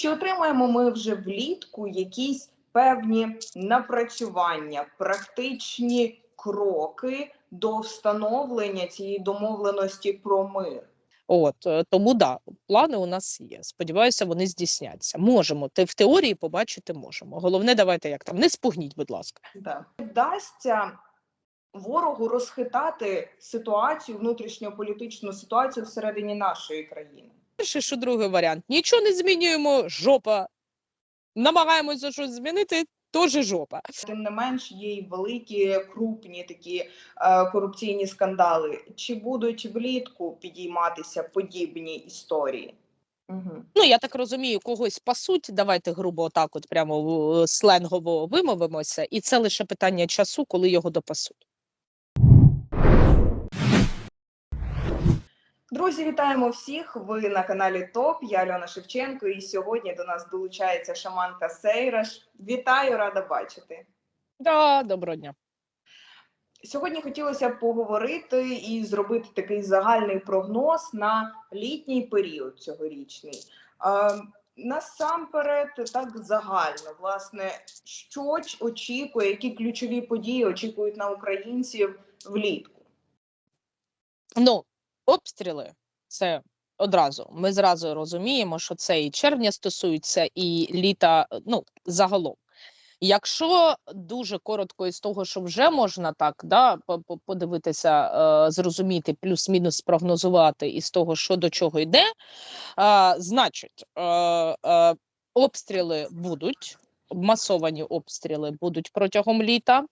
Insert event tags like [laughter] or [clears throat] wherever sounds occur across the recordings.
Чи отримаємо ми вже влітку якісь певні напрацювання, практичні кроки до встановлення цієї домовленості про мир? От е, тому да, плани у нас є. Сподіваюся, вони здійсняться. Можемо. Те в теорії побачити можемо. Головне, давайте як там не спугніть, будь ласка. Да. Вдасться ворогу розхитати ситуацію, внутрішньополітичну ситуацію всередині нашої країни. Перший, що другий варіант. Нічого не змінюємо, жопа. Намагаємося щось змінити, теж жопа. Тим не менш, є й великі крупні такі е, корупційні скандали. Чи будуть влітку підійматися подібні історії? Угу. Ну, я так розумію, когось пасуть. Давайте грубо отак, от прямо е, сленгово вимовимося, і це лише питання часу, коли його допасуть. Друзі, вітаємо всіх! Ви на каналі ТОП. Я Альона Шевченко, і сьогодні до нас долучається шаманка Сейраш. Вітаю, рада бачити. Да, доброго дня. Сьогодні хотілося б поговорити і зробити такий загальний прогноз на літній період цьогорічний. Насамперед, так загально, власне, що очікує, які ключові події очікують на українців влітку? Ну, обстріли це одразу. Ми зразу розуміємо, що це і червня стосується, і літа, ну, загалом. Якщо дуже коротко із того, що вже можна так да, по- по- подивитися, е, зрозуміти, плюс-мінус спрогнозувати із того, що до чого йде, е, значить, е, обстріли будуть. Масовані обстріли будуть протягом літа.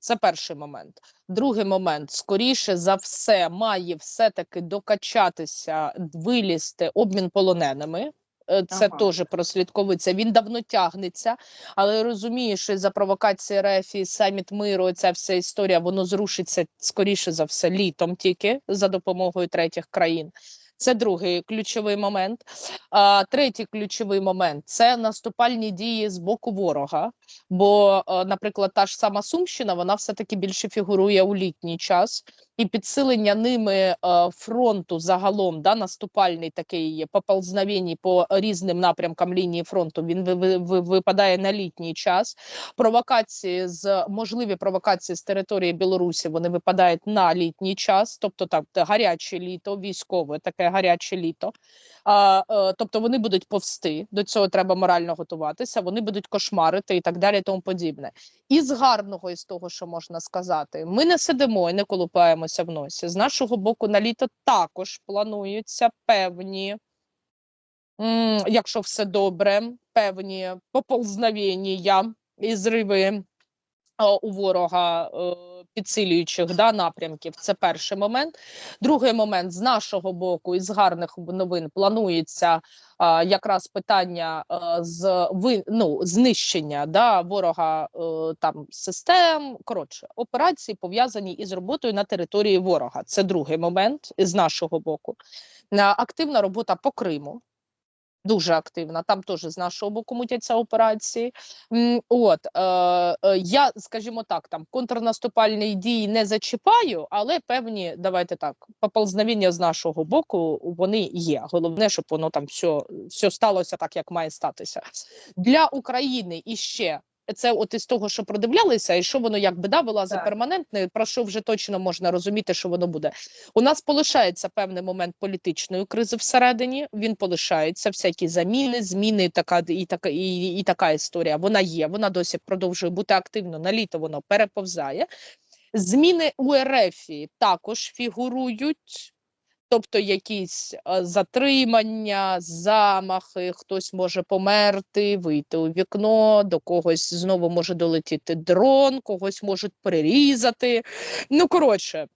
Це перший момент. Другий момент, скоріше за все, має все-таки докачатися, вилізти обмін полоненими. Е, Це Ага. теж прослідковується. Він давно тягнеться, але розумію, що за провокації РФ і саміт миру, ця вся історія, воно зрушиться скоріше за все літом тільки за допомогою третіх країн. Це другий ключовий момент. А, третій ключовий момент це наступальні дії з боку ворога. Бо, е, наприклад, та ж сама Сумщина, вона все-таки більше фігурує у літній час, і підсилення ними е, фронту загалом, да, наступальний такий поползновень по різним напрямкам лінії фронту, він ви- ви- ви- випадає на літній час. Провокації з можливі провокації з території Білорусі вони випадають на літній час, тобто так гаряче літо, військове таке гаряче літо. А, е, тобто вони будуть повсти, до цього треба морально готуватися, вони будуть кошмарити і так далі, і тому подібне. І з гарного із того, що можна сказати, ми не сидимо і не колупаємося в носі. З нашого боку, на літо також плануються певні, якщо все добре, певні поползновення і зриви е, у ворога. Е, Підсилюючих да, напрямків, це перший момент. Другий момент з нашого боку, із гарних новин планується а, якраз питання а, з ви, ну, знищення да, ворога е, там систем. Коротше, операції пов'язані із роботою на території ворога. Це другий момент з нашого боку. А, Активна робота по Криму. Дуже активна, там теж з нашого боку мутяться операції. От е, е, я, скажімо так, там контрнаступальні дії не зачіпаю, але певні, давайте так, поползновіння з нашого боку вони є. Головне, щоб воно там все, все сталося так, як має статися для України і ще. Це от із того, що продивлялися, і що воно якби да вилазить Так. перманентне, про що вже точно можна розуміти, що воно буде. У нас полишається певний момент політичної кризи всередині. Він полишається, всякі заміни, зміни, така і така і, і така історія. Вона є. Вона досі продовжує бути активно. На літо воно переповзає. Зміни у РФ також фігурують. Тобто якісь е, затримання, замахи, хтось може померти, вийти у вікно, до когось знову може долетіти дрон, когось можуть прирізати. Ну, коротше,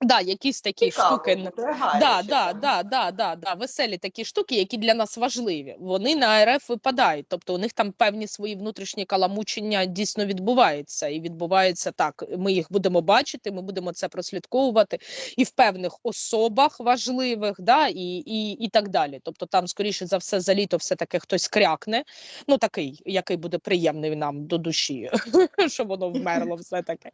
да, якісь такі штуки. Да, да, да, да, да, да, веселі такі штуки, які для нас важливі. Вони на РФ випадають. Тобто у них там певні свої внутрішні каламучення дійсно відбуваються. І відбувається так. Ми їх будемо бачити, ми будемо це прослідковувати і в певних особах важливих, да, і, і, і так далі. Тобто, там, скоріше за все, за літо все таки хтось крякне. Ну, такий, який буде приємний нам до душі, [laughs] щоб воно вмерло все таки.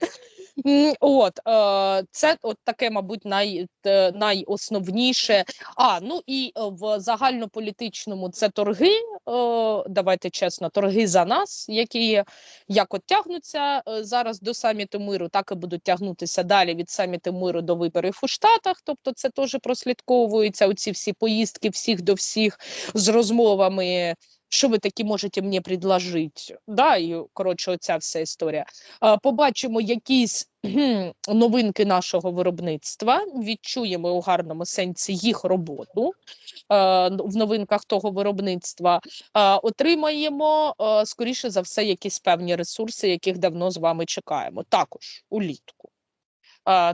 От е, це от таке, мабуть, най, найосновніше. А ну і е, в загальнополітичному це торги. е, Давайте чесно, торги за нас, які як от тягнуться е, зараз до саміту миру, так і будуть тягнутися далі від саміту миру до виборів у Штатах. Тобто, це теж прослідковується. Оці всі поїздки всіх до всіх з розмовами. Що ви такі можете мені предложити? Да, і коротше, оця вся історія. Побачимо якісь новинки нашого виробництва, відчуємо у гарному сенсі їх роботу в новинках того виробництва. Отримаємо скоріше за все якісь певні ресурси, яких давно з вами чекаємо. Також улітку.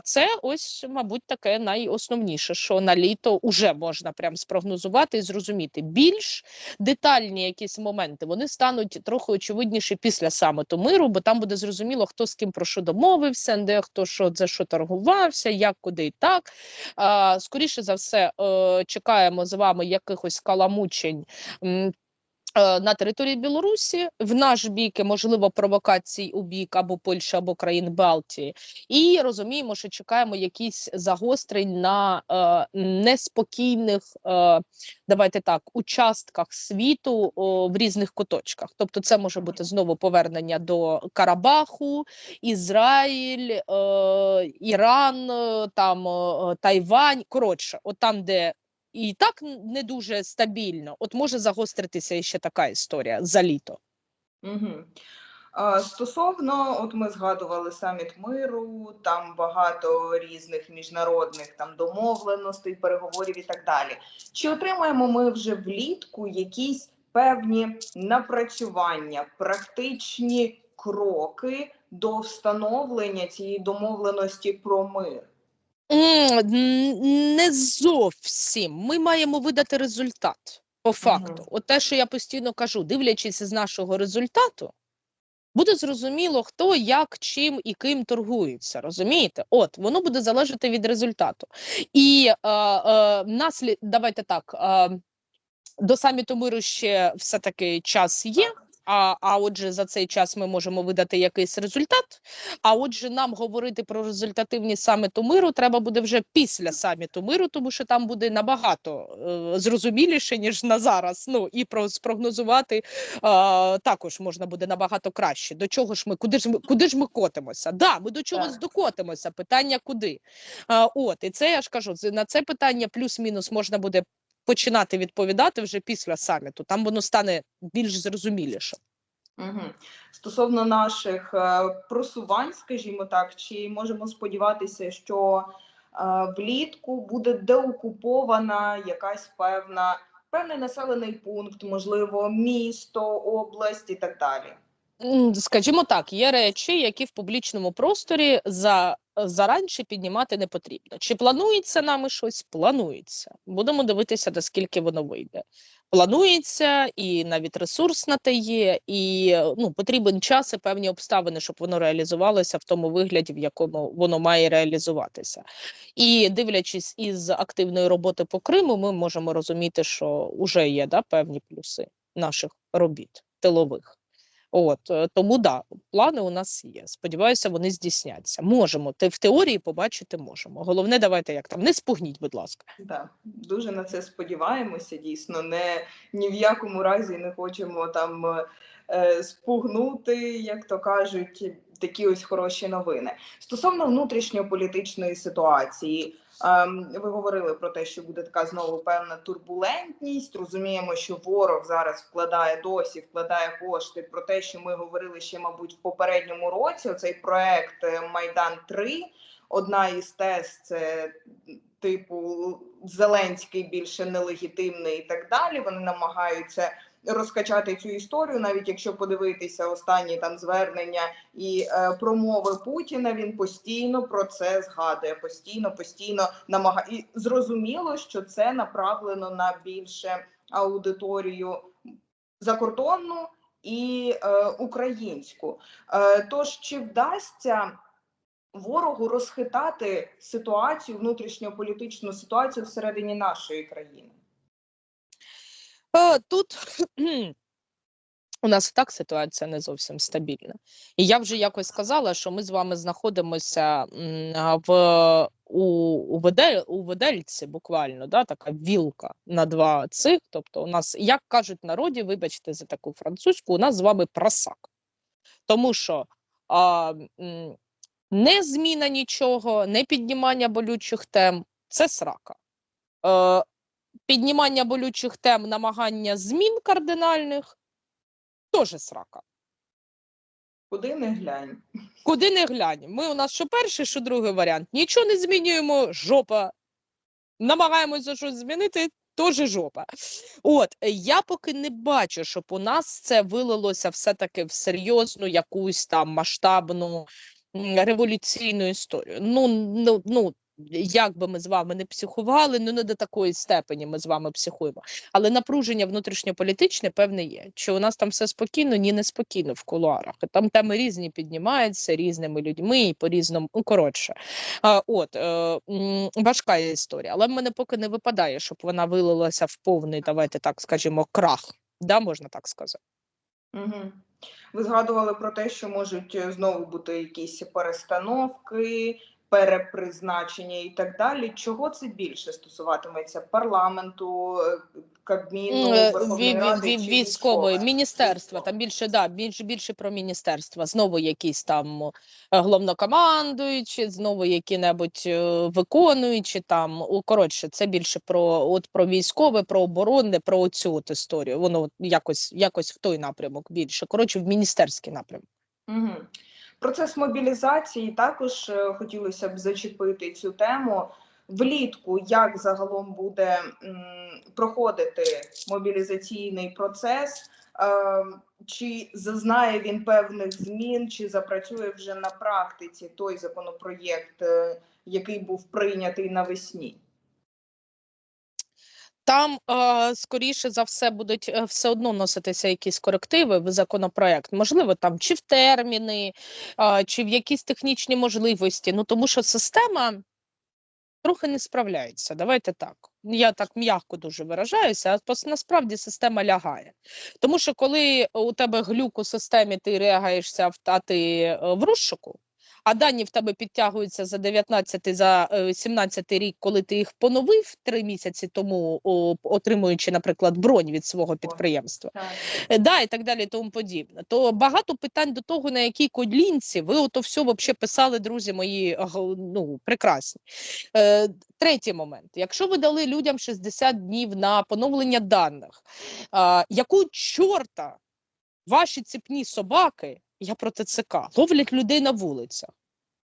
Це ось, мабуть, таке найосновніше, що на літо вже можна прям спрогнозувати і зрозуміти. Більш детальні якісь моменти вони стануть трохи очевидніші після саміту миру, бо там буде зрозуміло, хто з ким про що домовився, де хто що за що торгувався, як куди і так. Скоріше за все, е, чекаємо з вами якихось каламучень. Е, На території Білорусі в наш бік можливо провокацій у бік або Польщі, або країн Балтії, і розуміємо, що чекаємо якісь загострень на е, неспокійних, е, давайте так, участках світу о, в різних куточках. Тобто, це може бути знову повернення до Карабаху, Ізраїль, е, Іран, е, там е, Тайвань. Коротше, от там, де і так не дуже стабільно, от може загостритися ще така історія за літо. Угу. Стосовно, от ми згадували саміт миру, там багато різних міжнародних там домовленостей, переговорів і так далі. Чи отримаємо ми вже влітку якісь певні напрацювання, практичні кроки до встановлення цієї домовленості про мир? Не зовсім. Ми маємо видати результат по факту. Мгм. От те, що я постійно кажу, дивлячись з нашого результату, буде зрозуміло, хто як, чим і ким торгується. Розумієте? От воно буде залежати від результату. І е, е, наслід, давайте так. Е, до саміту миру ще все таки час є. А, а отже, за цей час ми можемо видати якийсь результат. А отже, нам говорити про результативність саміту миру треба буде вже після саміту миру, тому що там буде набагато е, зрозуміліше ніж на зараз. Ну і про спрогнозувати е, також можна буде набагато краще. До чого ж ми, куди ж ми, куди ж ми котимося? Да, ми до чогось докотимося. Питання куди? Е, от і це я ж кажу. На це питання плюс-мінус можна буде починати відповідати вже після саміту. Там воно стане більш зрозуміліше. Угу. Стосовно наших е, просувань, скажімо так, чи можемо сподіватися, що е, влітку буде деокупована якась певна певний населений пункт, можливо, місто, область і так далі. Скажімо так, є речі, які в публічному просторі за заранше піднімати не потрібно. Чи планується нами щось? Планується. Будемо дивитися, наскільки воно вийде. Планується, і навіть ресурс на те є, і ну, потрібен час і певні обставини, щоб воно реалізувалося в тому вигляді, в якому воно має реалізуватися. І дивлячись із активної роботи по Криму, ми можемо розуміти, що вже є да, певні плюси наших робіт тилових. От е, тому да, плани у нас є. Сподіваюся, вони здійсняться. Можемо в теорії побачити можемо. Головне, давайте як там не спугніть, будь ласка. Да, дуже на це сподіваємося. Дійсно, не ні в якому разі не хочемо там е, спугнути, як то кажуть, такі ось хороші новини. Стосовно внутрішньополітичної ситуації, ем, ви говорили про те, що буде така знову певна турбулентність. Розуміємо, що ворог зараз вкладає досі, вкладає кошти про те, що ми говорили ще, мабуть, в попередньому році. Оцей проект е, Майдан 3 Одна із тез це типу Зеленський більше нелегітимний і так далі. Вони намагаються розкачати цю історію, навіть якщо подивитися останні там звернення і е, промови Путіна, він постійно про це згадує. Постійно, постійно намагає і зрозуміло, що це направлено на більше аудиторію закордонну і е, українську. Е, тож чи вдасться? ворогу розхитати ситуацію, внутрішньополітичну ситуацію всередині нашої країни. Е, Тут [clears throat] У нас і так ситуація не зовсім стабільна. І я вже якось сказала, що ми з вами знаходимося в у, у, Ведель, у Ведельці, буквально, да, така вілка на два цих. Тобто, у нас, як кажуть народі, вибачте за таку французьку, у нас з вами просак. Тому що а, не зміна нічого, не піднімання болючих тем це срака. Е, піднімання болючих тем, намагання змін кардинальних теж срака. Куди не глянь. Куди не глянь. Ми у нас що перший, що другий варіант. Нічого не змінюємо, жопа. Намагаємося щось змінити, теж жопа. От я поки не бачу, щоб у нас це вилилося все-таки в серйозну якусь там масштабну революційну історію. Ну, ну, ну як би ми з вами не психували, ну не до такої степені ми з вами психуємо. Але напруження внутрішньополітичне певне є. Чи у нас там все спокійно? Ні, не спокійно в кулуарах. Там теми різні піднімаються різними людьми і по-різному. Ну, коротше, а, от е, важка історія, але в мене поки не випадає, щоб вона вилилася в повний, давайте так скажімо, крах. Да, можна так сказати. Угу. Ви згадували про те, що можуть е, знову бути якісь перестановки, перепризначення і так далі. Чого це більше стосуватиметься парламенту, е, Кабміну, Е, Верховної Ради ві- чи військової міністерства. Там більше да більше більше про міністерства. Знову якісь там е, головнокомандуючі, знову які-небудь е, виконуючі там. у- Коротше, це більше про от про військове, про оборонне, про оцю от історію. Воно якось якось в той напрямок більше. Коротше, в міністерський напрямок. Угу. Процес мобілізації також е, хотілося б зачепити цю тему. Влітку як загалом буде проходити мобілізаційний процес, е, чи зазнає він певних змін, чи запрацює вже на практиці той законопроєкт, е, який був прийнятий навесні? Там е, скоріше за все будуть е, все одно вноситися якісь корективи в законопроект. Можливо, там чи в терміни, е, чи в якісь технічні можливості. Ну тому що система трохи не справляється. Давайте так. Я так м'яко дуже виражаюся, а насправді система лягає. Тому що коли у тебе глюк у системі, ти реагаєшся а ти в розшуку. А дані в тебе підтягуються за 19, за е, 17 рік, коли ти їх поновив три місяці тому, отримуючи, наприклад, бронь від свого підприємства. Так. Е, да, і так далі, тому подібне. То багато питань до того, на якій кодлінці ви ото все вообще писали, друзі мої, ну, прекрасні. Е, третій момент. Якщо ви дали людям 60 днів на поновлення даних, яку чорта ваші ціпні собаки, я про ТЦК, ловлять людей на вулицях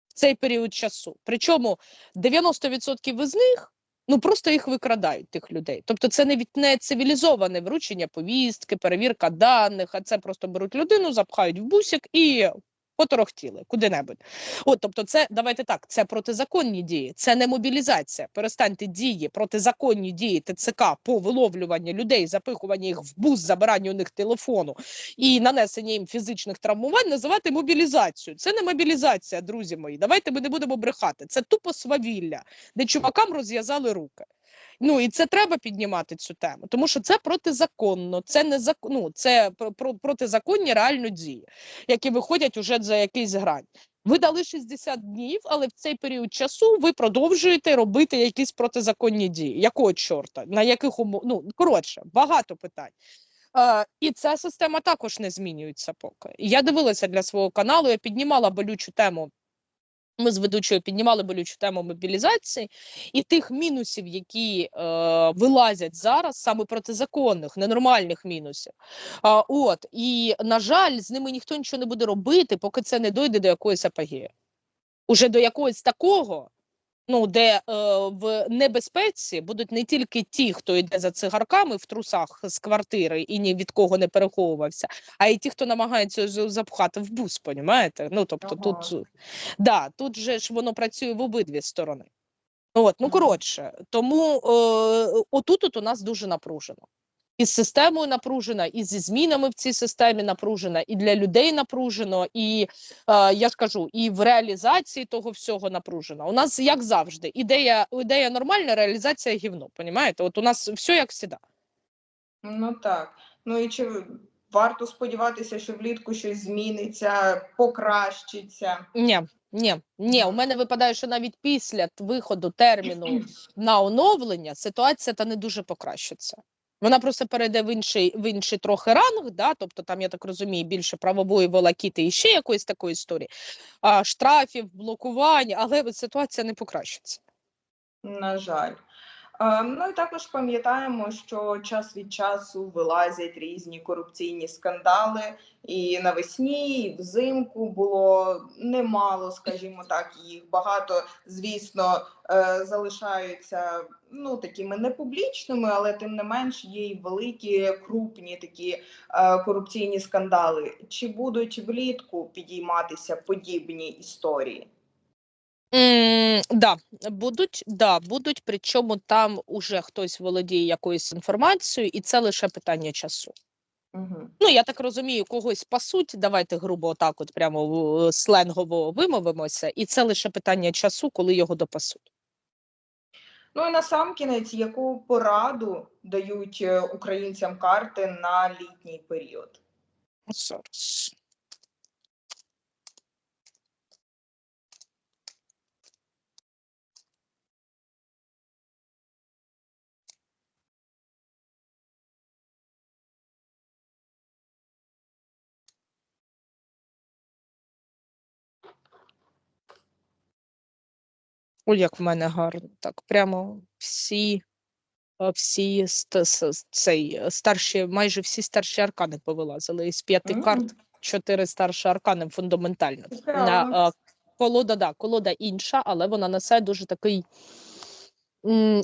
в цей період часу? Причому 90% із них ну просто їх викрадають, тих людей. Тобто це не від не цивілізоване вручення повістки, перевірка даних, а це просто беруть людину, запхають в бусик і поторохтіли куди-небудь. От, тобто, це давайте так, це протизаконні дії, це не мобілізація. Перестаньте дії, протизаконні дії ТЦК по виловлюванню людей, запихування їх в бус, забиранню у них телефону і нанесення їм фізичних травмувань називати мобілізацією. Це не мобілізація, друзі мої. Давайте ми не будемо брехати. Це тупо свавілля, де чувакам розв'язали руки. Ну і це треба піднімати цю тему, тому що це протизаконно, це не зак... ну, це про, про протизаконні реально дії, які виходять уже за якийсь грань. Ви дали 60 днів, але в цей період часу ви продовжуєте робити якісь протизаконні дії. Якого чорта? На яких умов? Ну коротше, багато питань. Е, і ця система також не змінюється поки. Я дивилася для свого каналу, я піднімала болючу тему. Ми з ведучою піднімали болючу тему мобілізації і тих мінусів, які е, вилазять зараз, саме протизаконних, ненормальних мінусів. А, от і на жаль, з ними ніхто нічого не буде робити, поки це не дойде до якоїсь апогії. Уже до якогось такого, ну де е, в небезпеці будуть не тільки ті, хто йде за цигарками в трусах з квартири і ні від кого не переховувався, а й ті, хто намагається запхати в бус, понімаєте? Ну тобто Ага. тут да, тут же ж воно працює в обидві сторони. От, ну коротше, тому е, отут от у нас дуже напружено. І з системою напружена, і зі змінами в цій системі напружена, і для людей напружено, і е, я скажу, і в реалізації того всього напружено. У нас як завжди, ідея, ідея нормальна, реалізація гівно. Понімаєте? От у нас все як завжди. Ну так. Ну і чи варто сподіватися, що влітку щось зміниться, покращиться. Ні, ні, ні. У мене випадає, що навіть після виходу терміну на оновлення ситуація та не дуже покращиться. Вона просто перейде в інший в інший трохи ранг, да, тобто там, я так розумію, більше правової волокіти і ще якоїсь такої історії, а, штрафів, блокувань, але ситуація не покращиться. На жаль. Е, Ну і також пам'ятаємо, що час від часу вилазять різні корупційні скандали, і навесні, і взимку було немало, скажімо так, їх багато, звісно, е, залишаються ну такими непублічними, але тим не менш є й великі крупні такі е, корупційні скандали. Чи будуть влітку підійматися подібні історії? М, да, будуть, да, будуть, причому там уже хтось володіє якоюсь інформацією, і це лише питання часу. Угу. Ну, я так розумію, когось пасуть, давайте грубо отак, от прямо е, сленгово вимовимося, і це лише питання часу, коли його допасуть. Ну і насамкінець, яку пораду дають е, українцям карти на літній період? Зараз. Ой, як в мене гарно. Так, прямо всі, всі цей, старші, майже всі старші аркани повилазили. Із п'яти М. карт чотири старші аркани фундаментально. Yeah. На, колода, да, колода інша, але вона несе дуже такий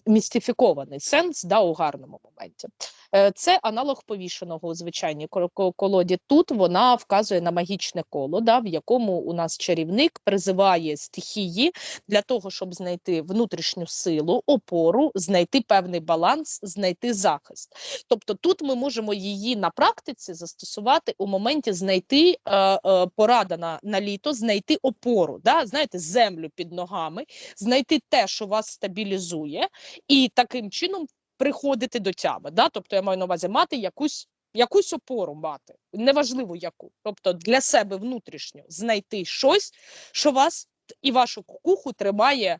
містифікований сенс да, у гарному моменті. Е, Це аналог повішеного у звичайній ко- ко- колоді. Тут вона вказує на магічне коло, да, в якому у нас чарівник призиває стихії для того, щоб знайти внутрішню силу, опору, знайти певний баланс, знайти захист. Тобто тут ми можемо її на практиці застосувати у моменті знайти е, е, порада на, на літо, знайти опору, да, знаєте, землю під ногами, знайти те, що вас стабілізує, і таким чином приходити до тями. Да? Тобто я маю на увазі мати якусь. Якусь опору мати, неважливо яку, тобто для себе внутрішньо знайти щось, що вас і вашу кукуху тримає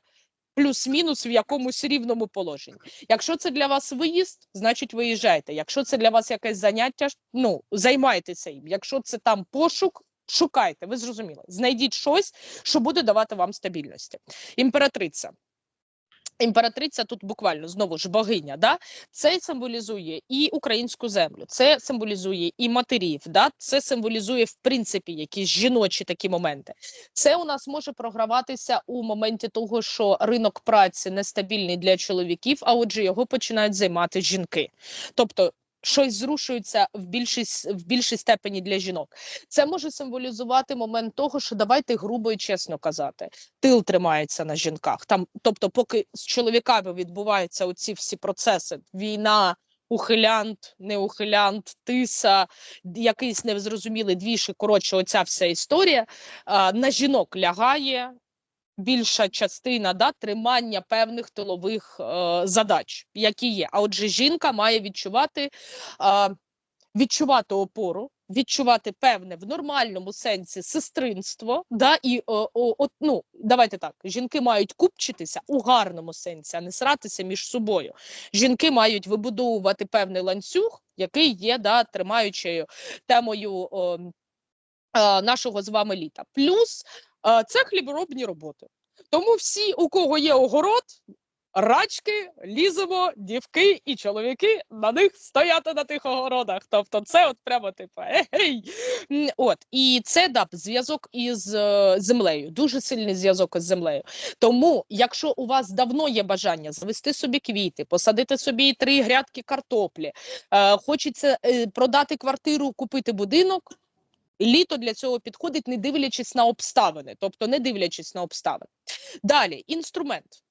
плюс-мінус в якомусь рівному положенні. Якщо це для вас виїзд, значить виїжджайте. Якщо це для вас якесь заняття, ну займайтеся їм. Якщо це там пошук, шукайте. Ви зрозуміли. Знайдіть щось, що буде давати вам стабільності. Імператриця. Імператриця тут буквально знову ж богиня, да? це символізує і українську землю, це символізує і матерів, да? це символізує в принципі якісь жіночі такі моменти. Це у нас може програватися у моменті того, що ринок праці нестабільний для чоловіків, а отже, його починають займати жінки. Тобто щось зрушується в більшій, в більшій степені для жінок. Це може символізувати момент того, що давайте грубо і чесно казати, тил тримається на жінках. Там, тобто, поки з чоловіками відбуваються оці всі процеси: війна. Ухилянт, неухилянт, тиса, якийсь незрозумілий двіж, коротше, оця вся історія а, на жінок лягає більша частина да, тримання певних тилових е, задач, які є. А отже, жінка має відчувати, е, відчувати опору, відчувати певне в нормальному сенсі сестринство. Да, і о, о, от, ну, давайте так, жінки мають купчитися у гарному сенсі, а не сратися між собою. Жінки мають вибудовувати певний ланцюг, який є да, тримаючою темою. О, е, нашого з вами літа. Плюс е, це хліборобні роботи. Тому всі, у кого є огород, рачки, ліземо, дівки і чоловіки на них стояти на тих огородах. Тобто, це от прямо типу ей. От і це да, зв'язок із е, землею, дуже сильний зв'язок із землею. Тому, якщо у вас давно є бажання завести собі квіти, посадити собі три грядки картоплі, е, хочеться е, продати квартиру, купити будинок. Літо для цього підходить, не дивлячись на обставини, тобто не дивлячись на обставини. Далі інструмент.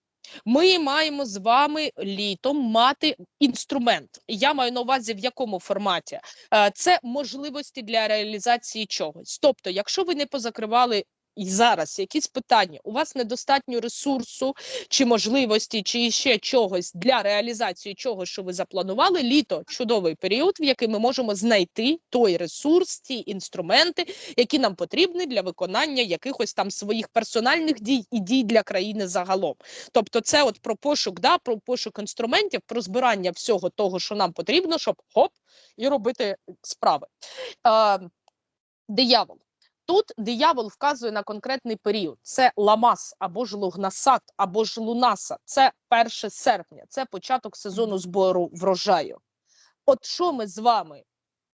Ми маємо з вами літом мати інструмент. Я маю на увазі в якому форматі Е, це можливості для реалізації чогось. Тобто, якщо ви не позакривали і зараз якісь питання, у вас недостатньо ресурсу чи можливості, чи ще чогось для реалізації чого, що ви запланували, літо чудовий період, в який ми можемо знайти той ресурс, ті інструменти, які нам потрібні для виконання якихось там своїх персональних дій і дій для країни загалом. Тобто, це от про пошук, да, про пошук інструментів, про збирання всього того, що нам потрібно, щоб хоп і робити справи. Е, диявол. Тут диявол вказує на конкретний період. Це ламас або ж лугнасат, або ж лунаса. Це 1 серпня, це початок сезону збору врожаю. От що ми з вами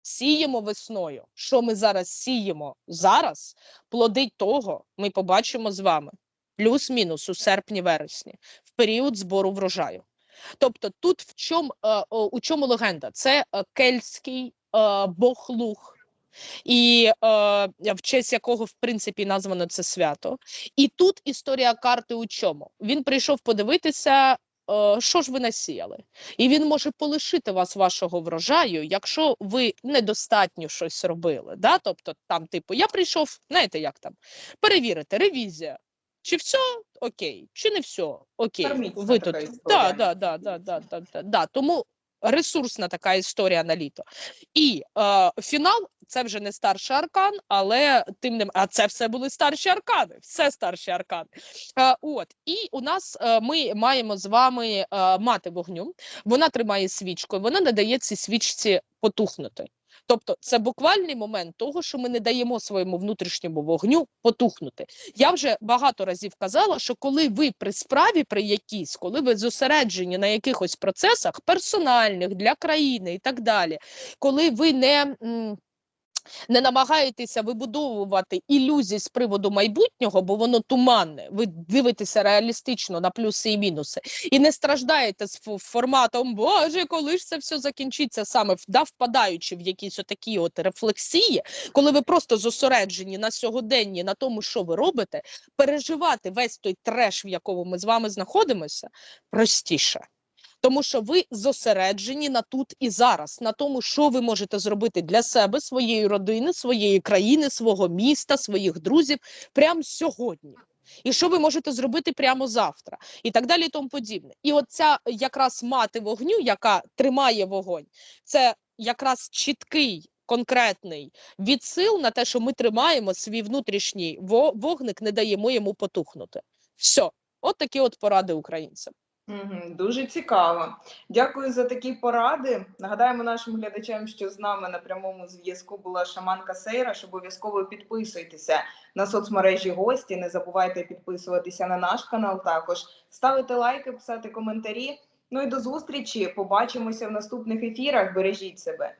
сіємо весною, що ми зараз сіємо зараз, плоди того ми побачимо з вами плюс-мінус у серпні-вересні, в період збору врожаю. Тобто, тут в чому, е, у чому легенда? Це е, кельтський е, бог луг, і е, в честь якого в принципі названо це свято. І тут історія карти у чому? Він прийшов подивитися, е, що ж ви насіяли, і він може полишити вас вашого врожаю, якщо ви недостатньо щось робили. Да? Тобто, там, типу, я прийшов, знаєте, як там перевірити, ревізія. Чи все окей, чи не все окей. Ви тут да, да, да, да, да, да, да, да. Тому ресурсна така історія на літо. І е, фінал це вже не старший аркан, але тим не а це все були старші аркани, все старші аркани. Е, от і у нас е, ми маємо з вами е, мати вогню. Вона тримає свічку, вона не дає цій свічці потухнути. Тобто це буквальний момент того, що ми не даємо своєму внутрішньому вогню потухнути. Я вже багато разів казала, що коли ви при справі при якійсь, коли ви зосереджені на якихось процесах персональних для країни і так далі, коли ви не. Не намагаєтеся вибудовувати ілюзії з приводу майбутнього, бо воно туманне. Ви дивитеся реалістично на плюси і мінуси, і не страждаєте з форматом Боже, коли ж це все закінчиться, саме да, впадаючи в якісь отакі от рефлексії, коли ви просто зосереджені на сьогоденні, на тому, що ви робите, переживати весь той треш, в якому ми з вами знаходимося, простіше. Тому що ви зосереджені на тут і зараз, на тому, що ви можете зробити для себе, своєї родини, своєї країни, свого міста, своїх друзів прямо сьогодні. І що ви можете зробити прямо завтра, і так далі, і тому подібне. І оця якраз мати вогню, яка тримає вогонь, це якраз чіткий. Конкретний відсил на те, що ми тримаємо свій внутрішній вогник, не даємо йому потухнути. Все, от такі от поради українцям. Дуже цікаво. Дякую за такі поради. Нагадаємо нашим глядачам, що з нами на прямому зв'язку була шаманка Сейра. Що обов'язково підписуйтеся на соцмережі гості. Не забувайте підписуватися на наш канал. Також ставити лайки, писати коментарі. Ну і до зустрічі. Побачимося в наступних ефірах. Бережіть себе.